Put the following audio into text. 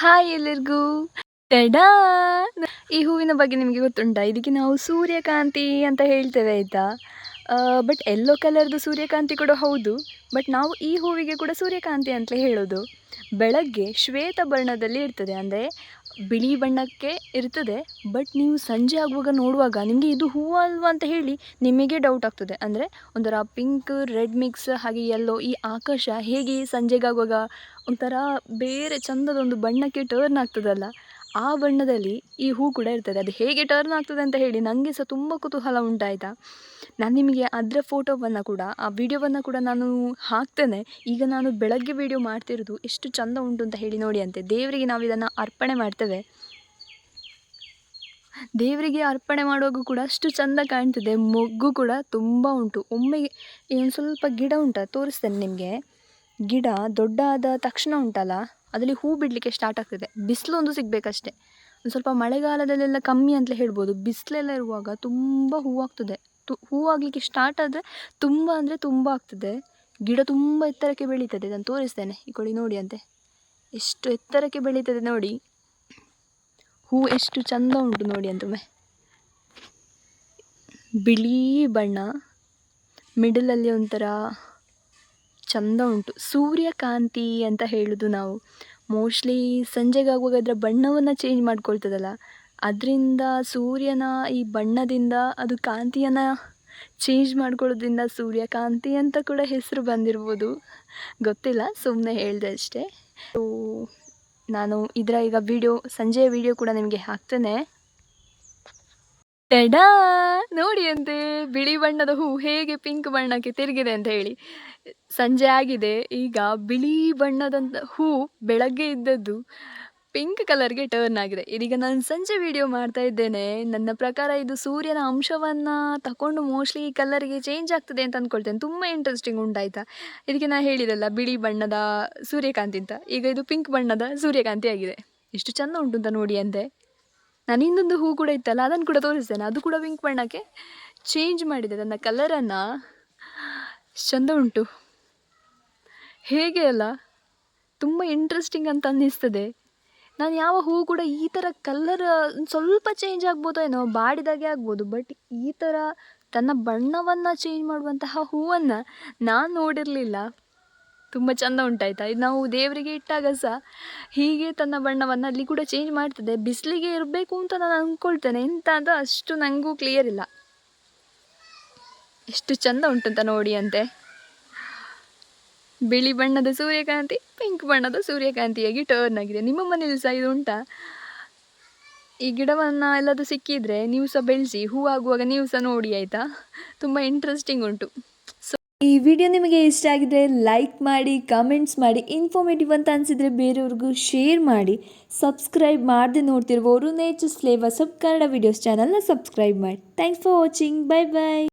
Hi ಎಲ್ಲರಿಗೂ. Ta-da ಈ ಹೂವಿನ ಬಗ್ಗೆ ನಿಮಗೆ ಗೊತ್ತುಂಟಾ? ಇದಕ್ಕೆ ನಾವು ಸೂರ್ಯಕಾಂತಿ ಅಂತ ಹೇಳ್ತೇವೆ ಆಯಿತಾ? ಬಟ್ ಎಲ್ಲೋ ಕಲರ್ದು ಸೂರ್ಯಕಾಂತಿ ಕೂಡ ಹೌದು ಬಟ್ ನಾವು ಈ ಹೂವಿಗೆ ಕೂಡ ಸೂರ್ಯಕಾಂತಿ ಅಂತಲೇ ಹೇಳೋದು. ಬೆಳಗ್ಗೆ ಶ್ವೇತ ಬಣ್ಣದಲ್ಲಿ ಇರ್ತದೆ. ಅಂದರೆ ಬಿಳಿ ಬಣ್ಣಕ್ಕೆ ಇರ್ತದೆ. ಬಟ್ ನೀವು ಸಂಜೆ ಆಗುವಾಗ ನೋಡುವಾಗ ನಿಮಗೆ ಇದು ಹೂವು ಅಲ್ವಾ ಅಂತ ಹೇಳಿ ನಿಮಗೆ ಡೌಟ್ ಆಗ್ತದೆ. ಅಂದರೆ ಒಂಥರ ಪಿಂಕ್ ರೆಡ್ ಮಿಕ್ಸ್ ಹಾಗೆ ಎಲ್ಲೋ ಈ ಆಕಾಶ ಹೇಗೆ ಸಂಜೆಗಾಗುವಾಗ ಒಂಥರ ಬೇರೆ ಚಂದದೊಂದು ಬಣ್ಣಕ್ಕೆ ಟರ್ನ್ ಆಗ್ತದಲ್ಲ. ಆ ಬಣ್ಣದಲ್ಲಿ ಈ ಹೂ ಕೂಡ ಇರ್ತದೆ. ಅದು ಹೇಗೆ ಟರ್ನ್ ಆಗ್ತದೆ ಅಂತ ಹೇಳಿ ನನಗೆ ಸಹ ತುಂಬ ಕುತೂಹಲ ಉಂಟಾಯಿತಾ. ನಾನು ನಿಮಗೆ ಅದರ ಫೋಟೋವನ್ನು ಕೂಡ, ಆ ವಿಡಿಯೋವನ್ನು ಕೂಡ ನಾನು ಹಾಕ್ತೇನೆ. ಈಗ ನಾನು ಬೆಳಗ್ಗೆ ವಿಡಿಯೋ ಮಾಡ್ತಿರೋದು ಎಷ್ಟು ಚಂದ ಉಂಟು ಅಂತ ಹೇಳಿ ನೋಡಿ ಅಂತೆ. ದೇವರಿಗೆ ನಾವು ಇದನ್ನು ಅರ್ಪಣೆ ಮಾಡ್ತೇವೆ. ದೇವರಿಗೆ ಅರ್ಪಣೆ ಮಾಡುವಾಗ ಕೂಡ ಅಷ್ಟು ಚಂದ ಕಾಣ್ತದೆ. ಮೊಗ್ಗು ಕೂಡ ತುಂಬ ಉಂಟು. ಒಮ್ಮೆ ಏನು ಸ್ವಲ್ಪ ಗಿಡ ಉಂಟ, ತೋರಿಸ್ತೇನೆ ನಿಮಗೆ. ಗಿಡ ದೊಡ್ಡ ಆದ ತಕ್ಷಣ ಉಂಟಲ್ಲ? ಅದರಲ್ಲಿ ಹೂ ಬಿಡಲಿಕ್ಕೆ ಸ್ಟಾರ್ಟ್ ಆಗ್ತದೆ. ಬಿಸಿಲು ಒಂದು ಸಿಗಬೇಕಷ್ಟೆ. ಒಂದು ಸ್ವಲ್ಪ ಮಳೆಗಾಲದಲ್ಲೆಲ್ಲ ಕಮ್ಮಿ ಅಂತಲೇ ಹೇಳ್ಬೋದು. ಬಿಸಿಲೆಲ್ಲ ಇರುವಾಗ ತುಂಬ ಹೂವಾಗ್ತದೆ ತು ಹೂವಾಗಲಿಕ್ಕೆ ಸ್ಟಾರ್ಟ್ ಆದರೆ ತುಂಬ ಅಂದರೆ ತುಂಬ ಆಗ್ತದೆ. ಗಿಡ ತುಂಬ ಎತ್ತರಕ್ಕೆ ಬೆಳೀತದೆ. ನಾನು ತೋರಿಸ್ತೇನೆ. ಈ ಕೊಡಿ ನೋಡಿ ಅಂತೆ. ಎಷ್ಟು ಎತ್ತರಕ್ಕೆ ಬೆಳೀತದೆ ನೋಡಿ. ಹೂ ಎಷ್ಟು ಚಂದ ಉಂಟು ನೋಡಿ ಅಂತೊಮ್ಮೆ ಬಿಳಿ ಬಣ್ಣ ಮಿಡಲಲ್ಲಿ ಒಂಥರ ಚಂದ ಉಂಟು. ಸೂರ್ಯಕಾಂತಿ ಅಂತ ಹೇಳೋದು ನಾವು. ಮೋಸ್ಟ್ಲಿ ಸಂಜೆಗಾಗುವಾಗ ಅದರ ಬಣ್ಣವನ್ನು ಚೇಂಜ್ ಮಾಡ್ಕೊಳ್ತದಲ್ಲ. ಅದರಿಂದ ಸೂರ್ಯನ ಈ ಬಣ್ಣದಿಂದ ಅದು ಕಾಂತಿಯನ್ನು ಚೇಂಜ್ ಮಾಡ್ಕೊಳ್ಳೋದ್ರಿಂದ ಸೂರ್ಯಕಾಂತಿ ಅಂತ ಕೂಡ ಹೆಸರು ಬಂದಿರ್ಬೋದು. ಗೊತ್ತಿಲ್ಲ ಸುಮ್ಮನೆ ಹೇಳಿದೆ ಅಷ್ಟೇ. ನಾನು ಇದರ ಈಗ ವಿಡಿಯೋ ಸಂಜೆಯ ವಿಡಿಯೋ ಕೂಡ ನಿಮಗೆ ಹಾಕ್ತೇನೆ. ಟಡಾ ನೋಡಿ ಅಂತೆ, ಬಿಳಿ ಬಣ್ಣದ ಹೂ ಹೇಗೆ ಪಿಂಕ್ ಬಣ್ಣಕ್ಕೆ ತಿರುಗಿದೆ ಅಂತ ಹೇಳಿ. ಸಂಜೆ ಆಗಿದೆ, ಈಗ ಬಿಳಿ ಬಣ್ಣದಂಥ ಹೂ ಬೆಳಗ್ಗೆ ಇದ್ದದ್ದು ಪಿಂಕ್ ಕಲರ್ಗೆ ಟರ್ನ್ ಆಗಿದೆ. ಇದೀಗ ನಾನು ಸಂಜೆ ವಿಡಿಯೋ ಮಾಡ್ತಾ ಇದ್ದೇನೆ. ನನ್ನ ಪ್ರಕಾರ ಇದು ಸೂರ್ಯನ ಅಂಶವನ್ನು ತಗೊಂಡು ಮೋಸ್ಟ್ಲಿ ಈ ಕಲರ್ಗೆ ಚೇಂಜ್ ಆಗ್ತದೆ ಅಂತ ಅಂದ್ಕೊಳ್ತೇನೆ ತುಂಬ ಇಂಟ್ರೆಸ್ಟಿಂಗ್ ಉಂಟಾಯ್ತಾ? ಇದಕ್ಕೆ ನಾನು ಹೇಳಿದಲ್ಲ, ಬಿಳಿ ಬಣ್ಣದ ಸೂರ್ಯಕಾಂತಿ ಅಂತ. ಈಗ ಇದು ಪಿಂಕ್ ಬಣ್ಣದ ಸೂರ್ಯಕಾಂತಿ ಆಗಿದೆ. ಎಷ್ಟು ಚೆಂದ ಉಂಟು ಅಂತ ನೋಡಿ ಅಂತೆ. ನಾನು ಇನ್ನೊಂದು ಹೂ ಕೂಡ ಇತ್ತಲ್ಲ, ಅದನ್ನು ಕೂಡ ತೋರಿಸ್ತೇನೆ. ಅದು ಕೂಡ ಪಿಂಕ್ ಬಣ್ಣಕ್ಕೆ ಚೇಂಜ್ ಮಾಡಿದೆ. ನನ್ನ ಕಲರನ್ನು ಚೆಂದ ಉಂಟು. ಹೇಗೆ ಅಲ್ಲ, ತುಂಬ ಇಂಟ್ರೆಸ್ಟಿಂಗ್ ಅಂತ ಅನ್ನಿಸ್ತದೆ. ನಾನು ಯಾವ ಹೂ ಕೂಡ ಈ ಥರ ಕಲ್ಲರ್ ಸ್ವಲ್ಪ ಚೇಂಜ್ ಆಗ್ಬೋದೋ ಏನೋ, ಬಾಡಿದಾಗೆ ಆಗ್ಬೋದು ಬಟ್ ಈ ಥರ ತನ್ನ ಬಣ್ಣವನ್ನು ಚೇಂಜ್ ಮಾಡುವಂತಹ ಹೂವನ್ನು ನಾನು ನೋಡಿರಲಿಲ್ಲ. ತುಂಬ ಚಂದ ಉಂಟಾಯ್ತಾ? ಇದು ನಾವು ದೇವರಿಗೆ ಇಟ್ಟಾಗ ಸಹ ಹೀಗೆ ತನ್ನ ಬಣ್ಣವನ್ನು ಅಲ್ಲಿ ಕೂಡ ಚೇಂಜ್ ಮಾಡ್ತದೆ. ಬಿಸಿಲಿಗೆ ಇರಬೇಕು ಅಂತ ನಾನು ಅಂದ್ಕೊಳ್ತೇನೆ ಎಂತ ಅಂತ ಅಷ್ಟು ನನಗೂ ಕ್ಲಿಯರ್ ಇಲ್ಲ. ಎಷ್ಟು ಚಂದ ಉಂಟಂತ ನೋಡಿ ಅಂತೆ. ಬಿಳಿ ಬಣ್ಣದ ಸೂರ್ಯಕಾಂತಿ ಪಿಂಕ್ ಬಣ್ಣದ ಸೂರ್ಯಕಾಂತಿಯಾಗಿ ಟರ್ನ್ ಆಗಿದೆ. ನಿಮ್ಮ ಮನೇಲಿ ಸಹ ಇದು ಉಂಟಾ? ಈ ಗಿಡವನ್ನು ಎಲ್ಲದು ಸಿಕ್ಕಿದರೆ ನೀವು ಸಹ ಬೆಳೆಸಿ ಹೂವಾಗುವಾಗ ನೀವು ಸಹ ನೋಡಿ, ಆಯಿತಾ? ತುಂಬ ಇಂಟ್ರೆಸ್ಟಿಂಗ್ ಉಂಟು. ಈ ವಿಡಿಯೋ ನಿಮಗೆ ಇಷ್ಟ ಆಗಿದ್ರೆ ಲೈಕ್ ಮಾಡಿ ಕಮೆಂಟ್ಸ್ ಮಾಡಿ ಇನ್ಫಾರ್ಮೇಟಿವ್ ಅಂತ ಅನಿಸಿದರೆ ಬೇರೆಯವ್ರಿಗೂ ಶೇರ್ ಮಾಡಿ ಸಬ್ಸ್ಕ್ರೈಬ್ ಮಾಡದೆ ನೋಡ್ತಿರುವವರು nature's flavours of Kannada videos ಚಾನಲ್ನ ಸಬ್ಸ್ಕ್ರೈಬ್ ಮಾಡಿ. Thanks for watching bye bye